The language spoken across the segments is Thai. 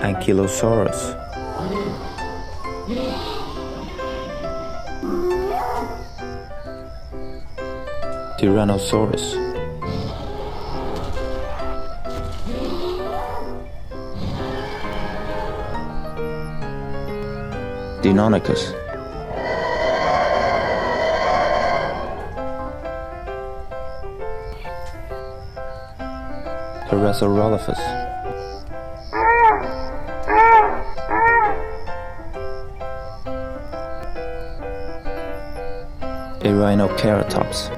Ankylosaurus. Tyrannosaurus. Deinonychus. Parasaurolophus Rhinoceratops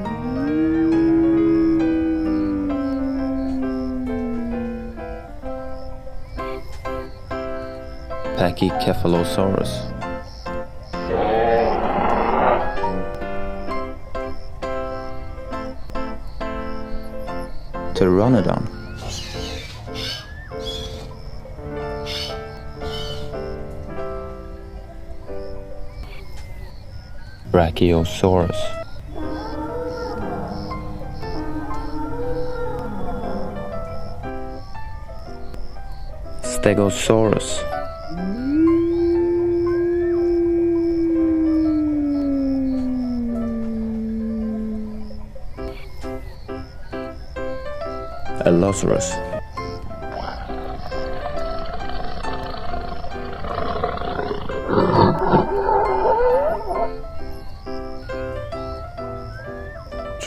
Pachycephalosaurus Pteranodon Brachiosaurus. Stegosaurus. Allosaurus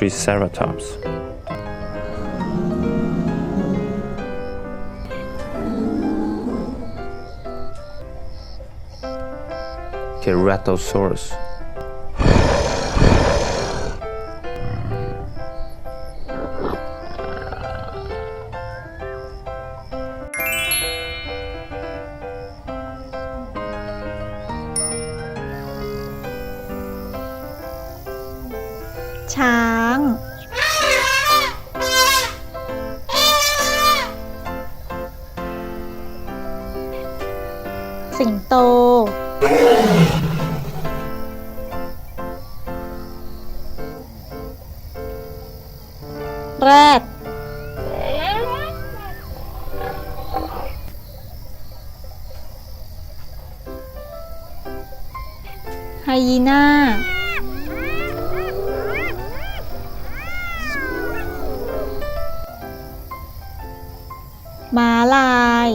Triceratops Keratosaurus. สิงโต แรด ไฮยีน่า ม้าลาย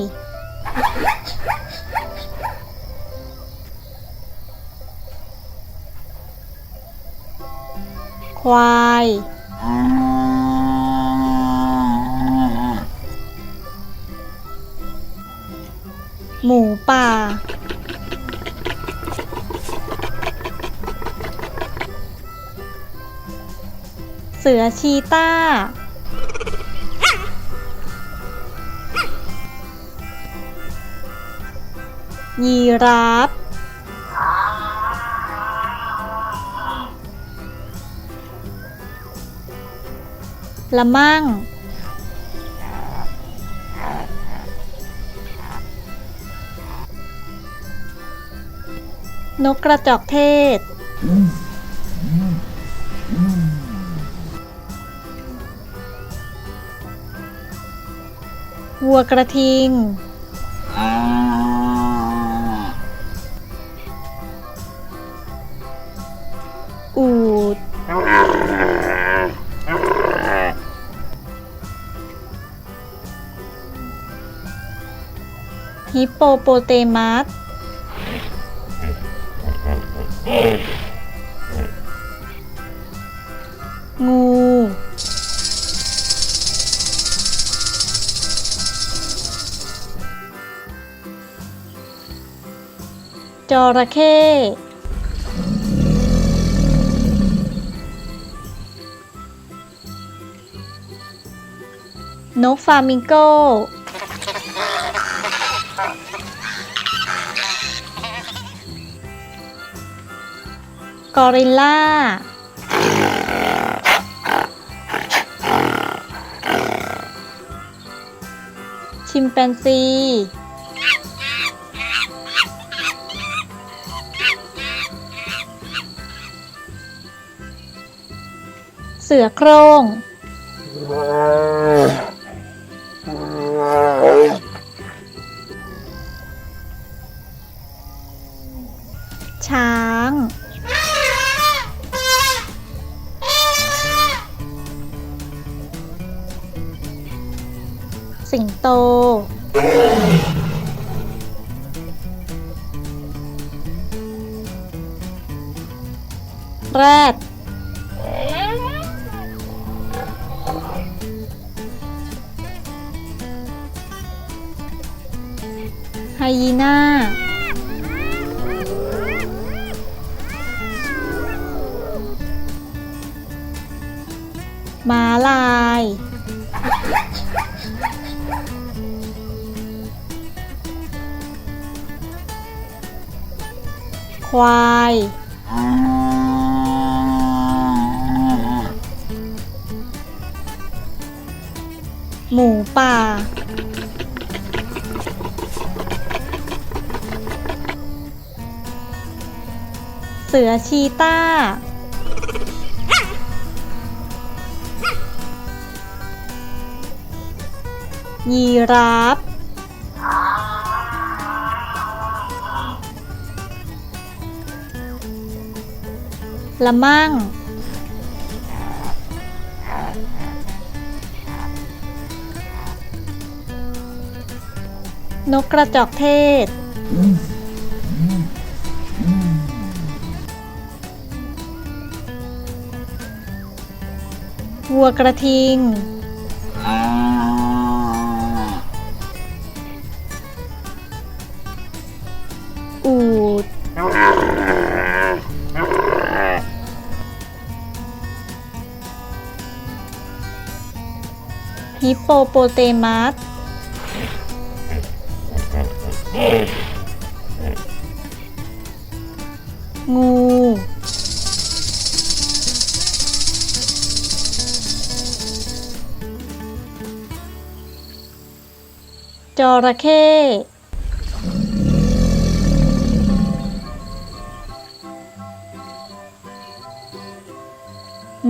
ควาย หมูป่า เสือชีต้า ยีราฟ ละมั่ง นกกระจอกเทศ วัวกระทิง ฮิปโปโปเตมัสงู จระเข้นกฟามิงโก กอริลลาชิมแปนซี เสือโครงเแรดไฮยีน่า ม้าลาย ควาย หมูป่า เสือชีต้า ยีราฟ ละมั่ง นกกระจอกเทศ วัวกระทิง โปโปเตมัสงู จระเข้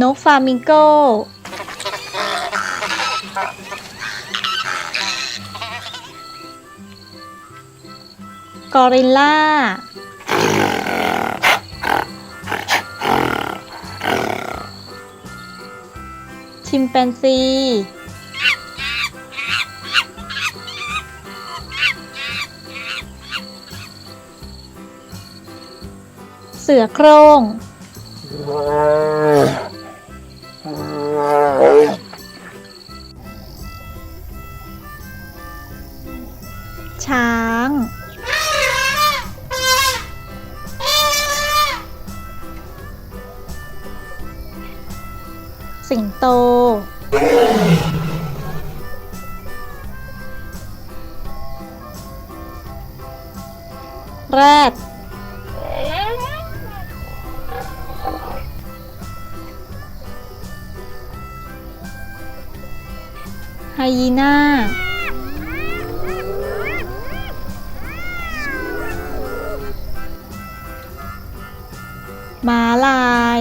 นกฟามิงโก กอริลลาชิมแปนซี เสือโคร่ง ไฮยีน่า ม้าลาย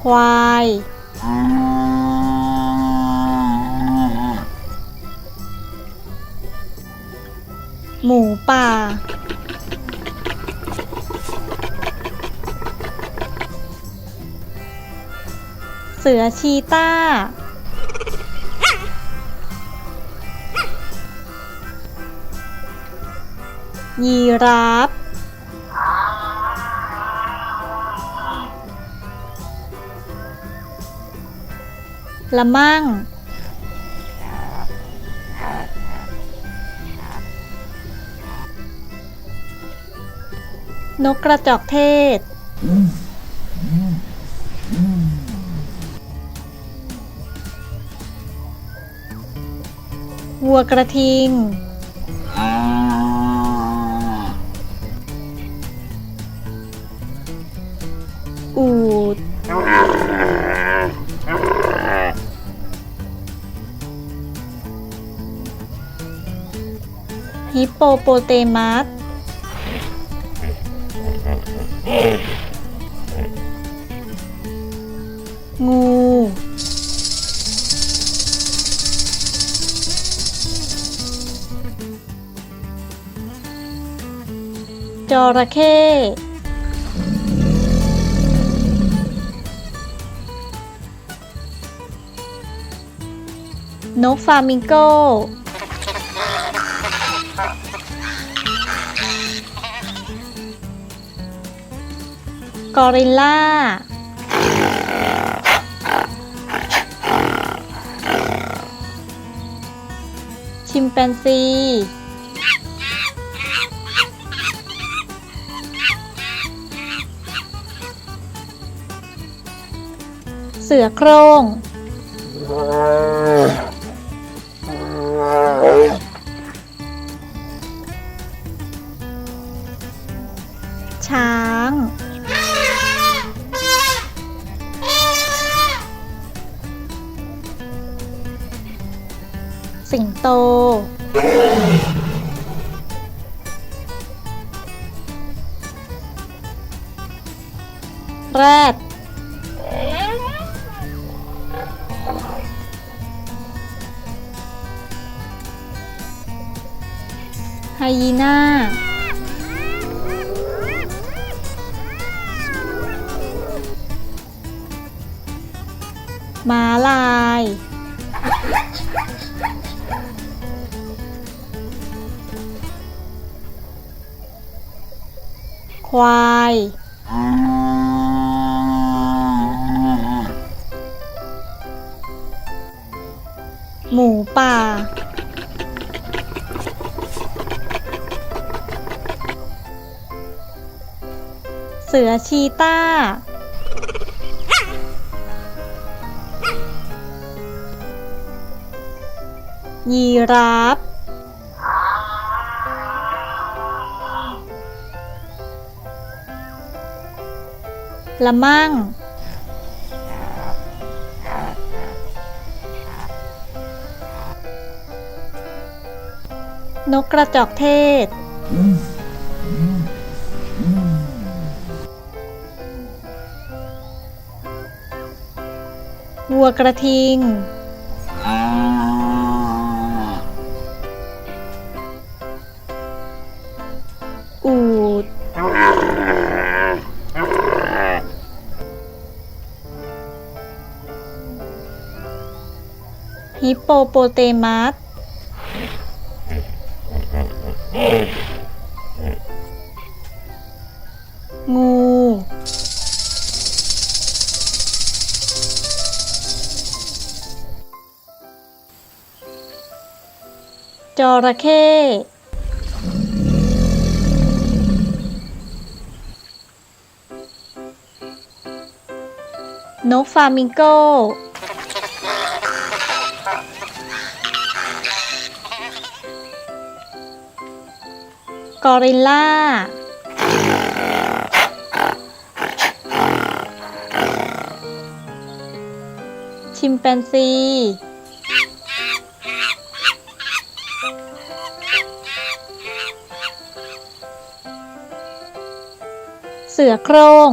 ควาย หมูป่า เสือชีต้า ยีราฟ ละมั่ง นกกระจอกเทศ วัวกระทิง อูด ฮิปโปโปเตมัส จระเข้นกฟามิงโก กอริลลา ชิมแปนซี สือโคร่งช้าง สิงโต แรด ไฮยีน่า ม้าลาย ควาย หมูป่า สือชีต้า ยีราฟ ละมั่ง นกกระจอกเทศ วัวกระทิง อูด ฮิปโปโปเตมัส ระเข้นกฟามิงโก กอริลลา ชิมแปนซี เสือโครง่ง